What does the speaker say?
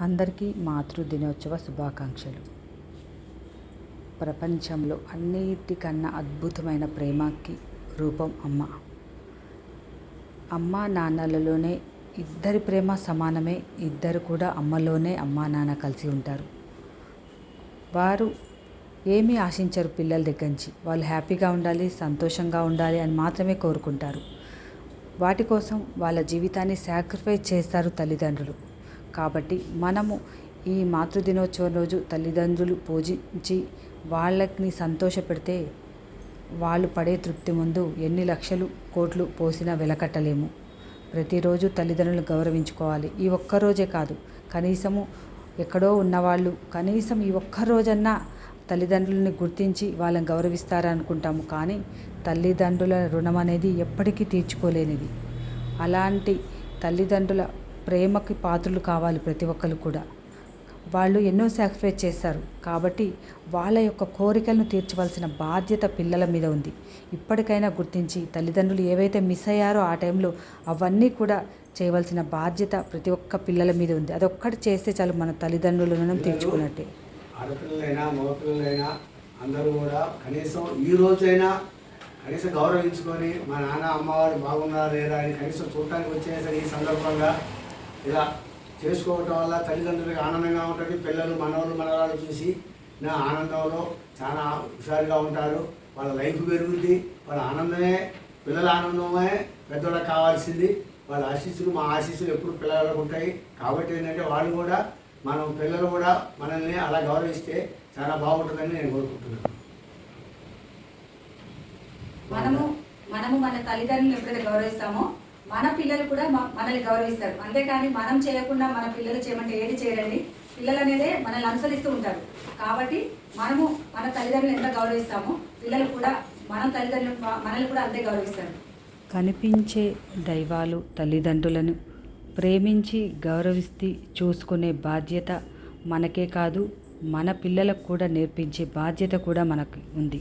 అందరికీ మాతృ దినోత్సవ శుభాకాంక్షలు. ప్రపంచంలో అన్నిటికన్నా అద్భుతమైన ప్రేమకి రూపం అమ్మ. అమ్మ నాన్నలలోనే ఇద్దరి ప్రేమ సమానమే ఇద్దరు కూడా అమ్మలోనే అమ్మా నాన్న కలిసి ఉంటారు. వారు ఏమీ ఆశించరు పిల్లల దగ్గర నుంచి. వాళ్ళు హ్యాపీగా ఉండాలి సంతోషంగా ఉండాలి అని మాత్రమే కోరుకుంటారు. వాటి కోసం వాళ్ళ జీవితాన్ని సాక్రిఫైస్ చేస్తారు తల్లిదండ్రులు. కాబట్టి మనము ఈ మాతృదినోత్సవం రోజు తల్లిదండ్రులు పూజించి వాళ్ళని సంతోషపెడితే వాళ్ళు పడే తృప్తి ముందు ఎన్ని లక్షలు కోట్లు పోసినా వెలకట్టలేము. ప్రతిరోజు తల్లిదండ్రులను గౌరవించుకోవాలి. ఈ ఒక్క రోజే కాదు. కనీసము ఎక్కడో ఉన్నవాళ్ళు కనీసం ఈ ఒక్క రోజన్నా తల్లిదండ్రులని గుర్తించి వాళ్ళని గౌరవిస్తారనుకుంటాము. కానీ తల్లిదండ్రుల రుణం అనేది ఎప్పటికీ తీర్చుకోలేనిది. అలాంటి తల్లిదండ్రుల ప్రేమకి పాత్రలు కావాలి ప్రతి ఒక్కరు కూడా. వాళ్ళు ఎన్నో సాక్రిఫైస్ చేస్తారు కాబట్టి వాళ్ళ యొక్క కోరికలను తీర్చవలసిన బాధ్యత పిల్లల మీద ఉంది. ఇప్పటికైనా గుర్తించి తల్లిదండ్రులు ఏవైతే మిస్ అయ్యారో ఆ టైంలో అవన్నీ కూడా చేయవలసిన బాధ్యత ప్రతి ఒక్క పిల్లల మీద ఉంది. అదొక్కటి చేస్తే చాలు మన తల్లిదండ్రుల రుణం తీర్చుకున్నట్టే. ఆడపిల్లలైనా మగపిల్లలైనా అందరూ కూడా కనీసం ఈ రోజైనా కనీసం గౌరవించుకొని మా నాన్న అమ్మవారు బాగున్నారా లేదా అని కనీసం చూడటానికి వచ్చేసరి ఈ సందర్భంగా ఇలా చేసుకోవటం వల్ల తల్లిదండ్రులకు ఆనందంగా ఉంటుంది. పిల్లలు మనవలు మనవాళ్ళు చూసి నా ఆనందంలో చాలా హుషారుగా ఉంటారు. వాళ్ళ లైఫ్ పెరుగుద్ది. వాళ్ళ ఆనందమే పిల్లల ఆనందమే పెద్దోళ్ళకి కావాల్సింది. వాళ్ళ ఆశీస్సులు మా ఆశీస్సులు ఎప్పుడు పిల్లలకు ఉంటాయి. కాబట్టి ఏంటంటే వాళ్ళు కూడా మనం పిల్లలు కూడా మనల్ని అలా గౌరవిస్తే చాలా బాగుంటుందని నేను కోరుకుంటున్నాను. మనము మనము మన తల్లిదండ్రులు ఎప్పుడైతే గౌరవిస్తామో మన పిల్లలు కూడా మనల్ని గౌరవిస్తారు. అంతేకాని మనం చేయకుండా మన పిల్లలు చేయమంటే ఏది చేయరండి? పిల్లలు అనేదే మనల్ని అనుసరిస్తూ ఉంటారు. కాబట్టి మనము మన తల్లిదండ్రులు ఎంత గౌరవిస్తామో పిల్లలు కూడా మన తల్లిదండ్రులు మనల్ని కూడా అంతే గౌరవిస్తారు. కనిపించే దైవాలు తల్లిదండ్రులను ప్రేమించి గౌరవిస్తూ చూసుకునే బాధ్యత మనకే కాదు మన పిల్లలకు కూడా నేర్పించే బాధ్యత కూడా మనకు ఉంది.